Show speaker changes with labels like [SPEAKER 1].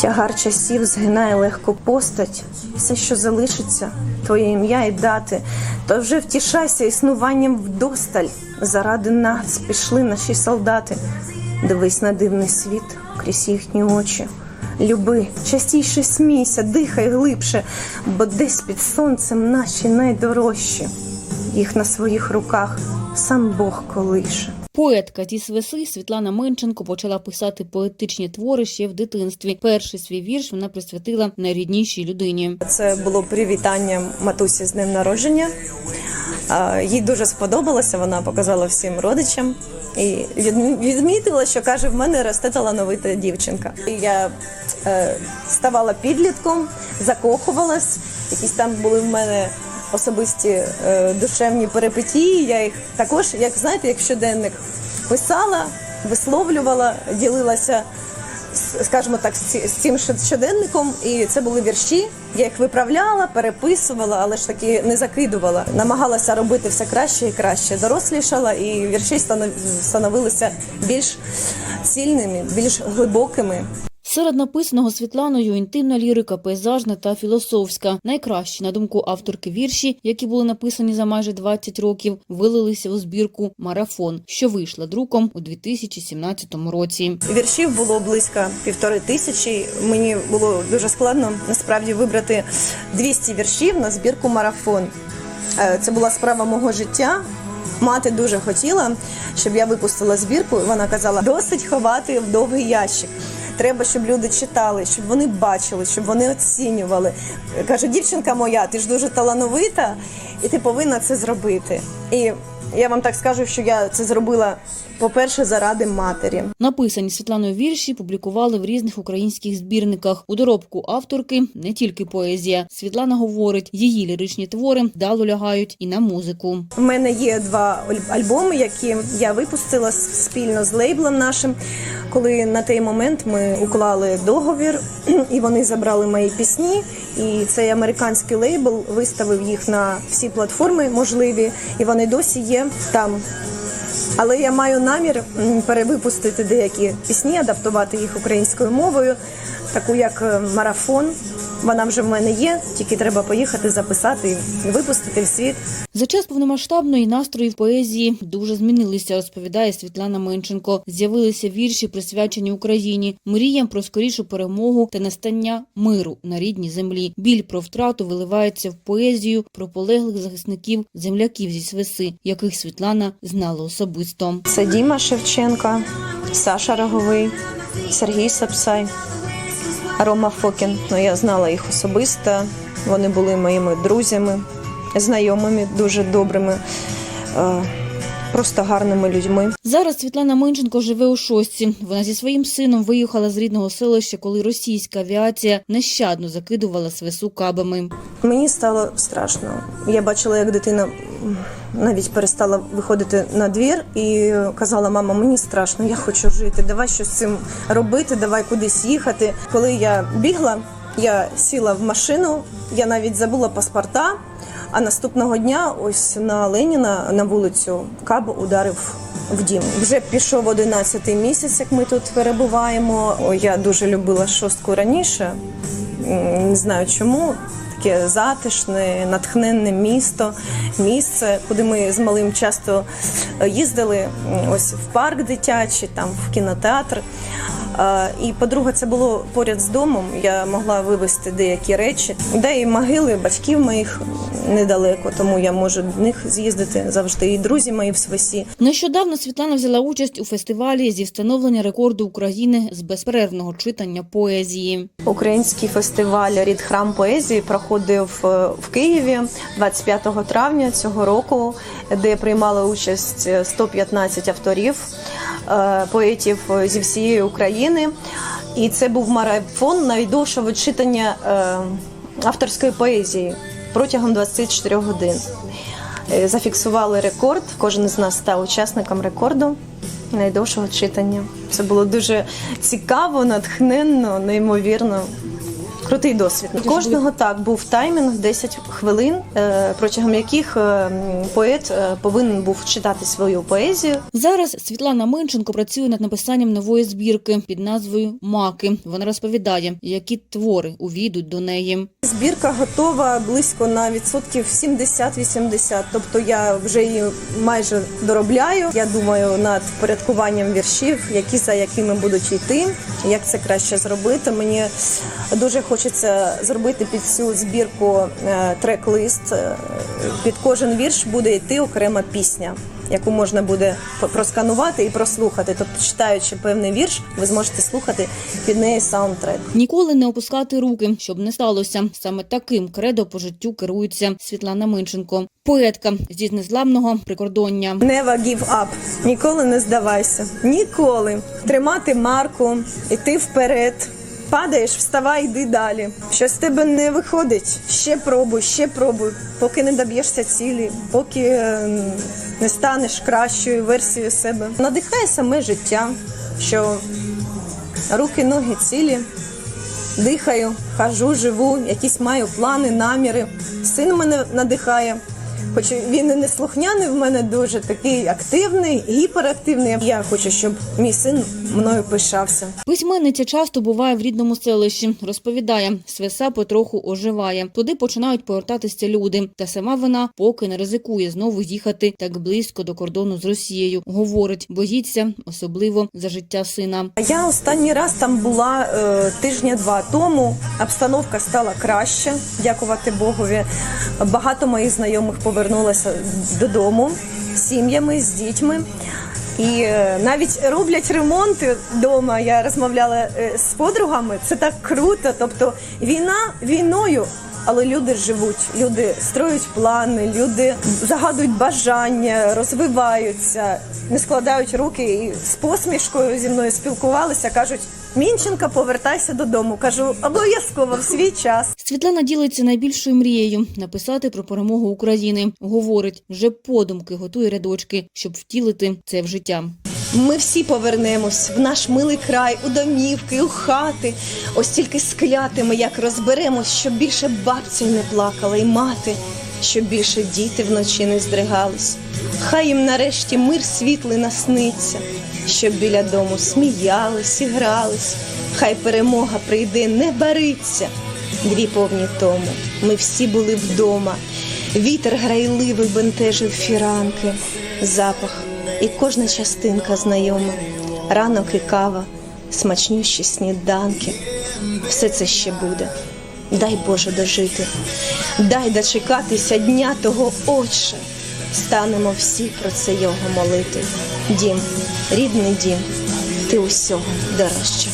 [SPEAKER 1] Тягар часів згинає легко постать, все, що залишиться, твоє ім'я і дати, то вже втішайся існуванням вдосталь. Заради нас пішли наші солдати. Дивись на дивний світ крізь їхні очі. Люби, частіше смійся, дихай глибше, бо десь під сонцем наші найдорожчі. Їх на своїх руках сам Бог колише.
[SPEAKER 2] Поетка зі Свеси Світлана Менченко почала писати поетичні твори ще в дитинстві. Перший свій вірш вона присвятила найріднішій людині.
[SPEAKER 1] Це було привітання матусі з днем народження. Їй дуже сподобалося, вона показала всім родичам і відмітила, що каже, в мене росте талановита дівчинка. Я е, ставала підлітком, закохувалась. Якісь там були в мене особисті е, душевні перипетії. Я їх також, як знаєте, як щоденник писала, висловлювала, ділилася скажімо так, з цим щоденником, і це були вірші. Я їх виправляла, переписувала, але ж таки не закидувала. Намагалася робити все краще і краще. Дорослішала, і вірші станов- становилися більш цільними, більш глибокими.
[SPEAKER 2] Серед написаного Світланою інтимна лірика, пейзажна та філософська. Найкращі, на думку авторки вірші, які були написані за майже 20 років, вилилися у збірку Марафон, що вийшла друком у 2017 році.
[SPEAKER 1] Віршів було близько півтори тисячі. Мені було дуже складно насправді вибрати 200 віршів на збірку марафон. Е, Це була справа мого життя. Мати дуже хотіла, щоб я випустила збірку. Вона казала: досить ховати в довгий ящик. Треба, щоб люди читали, щоб вони бачили, щоб вони оцінювали. Каже, дівчинка моя, ти ж дуже талановита, і ти повинна це зробити. І я вам так скажу, що я це зробила, по-перше, заради матері.
[SPEAKER 2] Написані Світланою вірші публікували в різних українських збірниках. У доробку авторки не тільки поезія. Світлана говорить, її ліричні твори вдало лягають і на музику.
[SPEAKER 1] У мене є два аль- альбоми, які я випустила спільно з лейблом нашим. Коли на той момент ми уклали договір, і вони забрали мої пісні. І цей американський лейбл виставив їх на всі платформи можливі, і вони досі є там. Але я маю намір перевипустити деякі пісні, адаптувати їх українською мовою, таку як е, марафон. Вона вже в мене є, тільки треба поїхати записати і випустити в світ.
[SPEAKER 2] За час повномасштабної настрої в поезії дуже змінилися, розповідає Світлана Менченко. З'явилися вірші, присвячені Україні, мріям про скорішу перемогу та настання миру на рідній землі. Біль про втрату виливається в поезію про полеглих захисників, земляків зі свиси, яких Світлана знала особисто.
[SPEAKER 1] Це Діма Шевченка, Саша Роговий, Сергій Сапсай, Рома Фокін. Ну, я знала їх особисто. Вони були моїми друзями, знайомими, дуже добрими, е, просто гарними людьми.
[SPEAKER 2] Зараз Світлана Менченко живе у шостці. Вона зі своїм сином виїхала з рідного селища, коли російська авіація нещадно закидувала свису кабами.
[SPEAKER 1] Мені стало страшно. Я бачила, як дитина навіть перестала виходити на двір і казала: мама, мені страшно, я хочу жити. Давай щось з цим робити, давай кудись їхати. Коли я бігла, я сіла в машину, я навіть забула паспорта. А наступного дня, ось на Леніна на вулицю Каб ударив в дім. Вже пішов 11 місяць, як ми тут перебуваємо. Я дуже любила шостку раніше. Не знаю чому. Таке затишне, натхненне місто, місце, куди ми з малим часто е, їздили. Ось в парк дитячий, там в кінотеатр. І по-друге, це було поряд з домом. Я могла вивезти деякі речі. Де і могили батьків моїх недалеко, тому я можу до них з'їздити завжди. І друзі мої в свесі.
[SPEAKER 2] Нещодавно Світлана взяла участь у фестивалі зі встановлення рекорду України з безперервного читання поезії.
[SPEAKER 1] Український фестиваль Рід храм поезії проходив е, в Києві 25 травня цього року, де приймали участь е, 115 авторів, е, поетів е, зі всієї України. І це був марафон найдовшого читання е, авторської поезії протягом 24 годин. Е, Зафіксували рекорд. Кожен з нас став учасником рекорду найдовшого читання. Це було дуже цікаво, натхненно, неймовірно. Крутий досвід. У кожного так був таймінг 10 хвилин, е, протягом яких е, поет е, повинен був читати свою поезію.
[SPEAKER 2] Зараз Світлана Минченко працює над написанням нової збірки під назвою Маки. Вона розповідає, які твори увійдуть до неї.
[SPEAKER 1] Збірка готова близько на відсотків 70-80, тобто я вже її майже доробляю. Я думаю над порядкуванням віршів, які за якими будуть йти, як це краще зробити. Мені дуже хочеться зробити під цю збірку е, трек-лист. Е, Під кожен вірш буде йти окрема пісня. Яку можна буде просканувати і прослухати. Тобто, читаючи певний вірш, ви зможете слухати під неї саундтрек.
[SPEAKER 2] Ніколи не опускати руки, щоб не сталося. Саме таким кредо по життю керується Світлана Минченко, поетка зі незламного прикордоння.
[SPEAKER 1] Never give up. Ніколи не здавайся. Ніколи. Тримати марку, іти вперед. Падаєш, вставай, йди далі. Щось з тебе не виходить. Ще пробуй, ще пробуй, поки не доб'єшся цілі, поки е, не станеш кращою версією себе. Надихає саме життя, що руки, ноги цілі. Дихаю, хожу, живу, якісь маю плани, наміри. Син мене надихає. Хоч він і не слухняний в мене дуже такий активний, гіперактивний. Я хочу, щоб мій син мною пишався.
[SPEAKER 2] Письменниця часто буває в рідному селищі. Розповідає, свеса потроху оживає. Туди починають повертатися люди. Та сама вона поки не ризикує знову їхати так близько до кордону з Росією. Говорить, боїться, особливо за життя сина.
[SPEAKER 1] Я останній раз там була е, тижня-два тому. Обстановка стала краще, дякувати Богові. Багато моїх знайомих повернулося додому з сім'ями, з дітьми. І е, навіть роблять ремонти вдома. Я розмовляла е, з подругами. Це так круто. Тобто війна війною. Але люди живуть, люди строють плани, люди загадують бажання, розвиваються, не складають руки і з посмішкою зі мною спілкувалися. кажуть: Мінченка, повертайся додому. Кажу, обов'язково в свій час.
[SPEAKER 2] Світлана ділиться найбільшою мрією написати про перемогу України. Говорить, вже подумки готує рядочки, щоб втілити це в життя.
[SPEAKER 1] Ми всі повернемось в наш милий край, у домівки, у хати. Ось тільки скляти ми як розберемось, щоб більше бабця не плакала, і мати, щоб більше діти вночі не здригались. Хай їм нарешті мир світлий насниться, щоб біля дому сміялись і грались. Хай перемога прийде, не бариться. Дві повні тому. Ми всі були вдома. Вітер грайливий бентежив фіранки, запах і кожна частинка знайома, ранок і кава, смачнющі сніданки. Все це ще буде. Дай Боже дожити, дай дочекатися дня того Отче. Станемо всі про це його молити. Дім, рідний дім, ти усього дорожче.